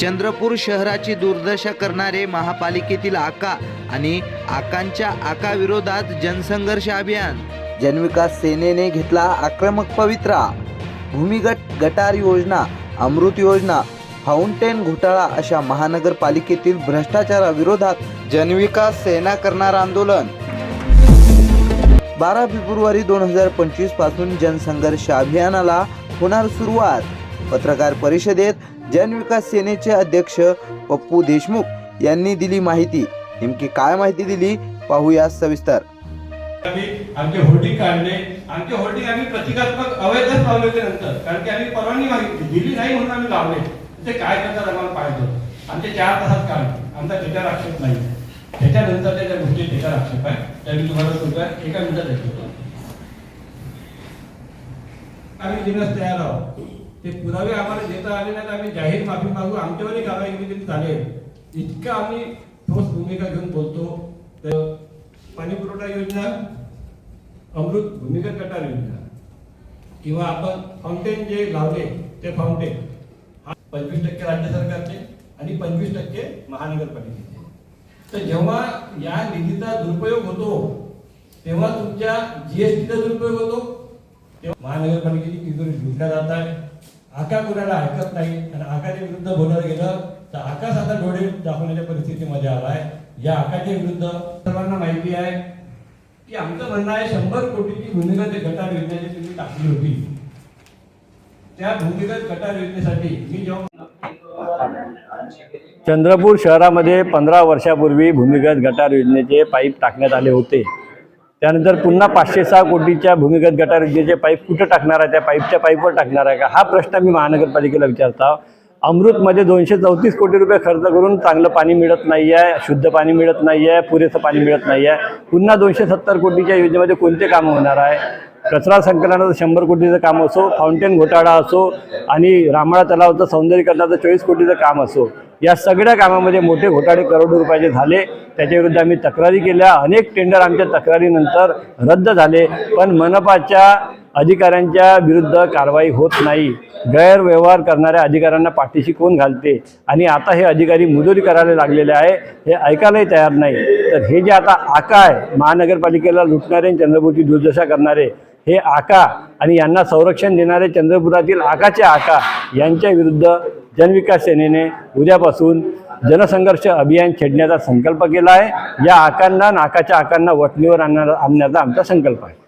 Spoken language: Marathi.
चंद्रपूर शहराची दुर्दशा करणारे महापालिकेतील आका आणि आकांच्या आका विरोधात जनसंघर्ष अभियान. जनविकास सेनेने घेतला आक्रमक पवित्रा. भूमिगत गटार योजना अमृत योजना फाउंटेन घोटाळा अशा महानगरपालिकेतील भ्रष्टाचाराविरोधात जनविकास सेना करणार आंदोलन. बारा फेब्रुवारी दोन हजार पंचवीसपासून जनसंघर्ष अभियानाला होणार सुरुवात. पत्रकार परिषदेत जनविकास सेनेचे अध्यक्ष पप्पू देशमुख यांनी दिली माहिती. नेमकी काय माहिती दिली पाहूया सविस्तर. आम्ही आमचे होर्डिंग काढणे आमचे होर्डिंग आम्ही प्रतिकात्मक अवैधच लावले होते नंतर. कारण की आम्ही परवानगी मागितली दिली नाही म्हणून आम्ही लावले. ते काय करतात आम्हाला पाहिजे. आमचे चार तासात काम आमचा त्याच्यावर आक्षेप नाही त्याच्यानंतर त्याच्या गोष्टी त्याच्यावर आक्षेप आहे त्या मी तुम्हाला सांगतोय एका मिनिटात ऐकतो आम्ही दिवस तयार आहोत. ते पुरावे आम्हाला देता आले नाही तर आम्ही जाहीर माफी मागू. आमच्यावरही कारवाई केली चालेल. इतकं आम्ही ठोस भूमिका घेऊन बोलतो. तर पाणी पुरवठा योजना अमृत भूमिगत गटार योजना किंवा आपण फाउंटेन जे लावले ते फाउंटेन हा पंचवीस टक्के राज्य सरकारचे आणि पंचवीस टक्के महानगरपालिकेचे. तर जेव्हा या निधीचा दुरुपयोग होतो तेव्हा तुमच्या जीएसटीचा दुरुपयोग होतो. तेव्हा महानगरपालिकेची तिजोरी लुटल्या जात आहे. आका कुणाला ऐकत नाही आणि आकाच्या विरुद्ध बोलायला गेलं तर आकाश आता डोळे दाखवण्याच्या परिस्थितीमध्ये आलाय या आकाच्या विरुद्ध सर्वांना माहिती आहे की आमचं म्हणणं आहे शंभर कोटीची भूमिगत गटार योजनेची तुम्ही टाकली होती त्या भूमिगत गटार योजनेसाठी मी जेव्हा चंद्रपूर शहरामध्ये पंधरा वर्षापूर्वी भूमिगत गटार योजनेचे पाईप टाकण्यात आले होते. त्यानंतर पुन्हा पाचशे सहा कोटीच्या भूमिगत गटार योजनेचे पाईप कुठं टाकणार आहे त्या पाईपच्या पाईपवर टाकणार आहे का? हा प्रश्न मी महानगरपालिकेला विचारता अमृतमध्ये दोनशे चौतीस कोटी रुपये खर्च करून चांगलं पाणी मिळत नाही आहे शुद्ध पाणी मिळत नाही आहे पुरेसं पाणी मिळत नाही आहे पुन्हा दोनशे सत्तर कोटीच्या योजनेमध्ये कोणते कामं होणार आहे? कचरा संकलनाचं शंभर कोटीचं काम असो फाउंटेन घोटाळा असो आणि रामाळा तलावाचं सौंदर्यीकरणाचं चोवीस कोटीचं काम असो या सगळ्या कामामध्ये मोठे घोटाळे करोडो रुपयाचे झाले. त्याच्याविरुद्ध आम्ही तक्रारी केल्या. अनेक टेंडर आमच्या तक्रारीनंतर रद्द झाले. पण मनपाच्या अधिकाऱ्यांच्या विरुद्ध कारवाई होत नाही. गैरव्यवहार करणाऱ्या अधिकाऱ्यांना पाठीशी कोण घालते? आणि आता हे अधिकारी मुजोरी करायला लागलेले आहे. हे ऐकायलाही तयार नाही. तर हे जे आता आका आहे महानगरपालिकेला लुटणारे आणि चंद्रपूरची दुर्दशा करणारे हे आका आणि यांना संरक्षण देणारे चंद्रपुरातील आकाचे आका यांच्या विरुद्ध जनविकास सेनेने उद्यापासून जनसंघर्ष अभियान छेडण्याचा संकल्प केला आहे. या आकांना नाकाच्या आकांना वटणीवर आणणार आणण्याचा आमचा संकल्प आहे.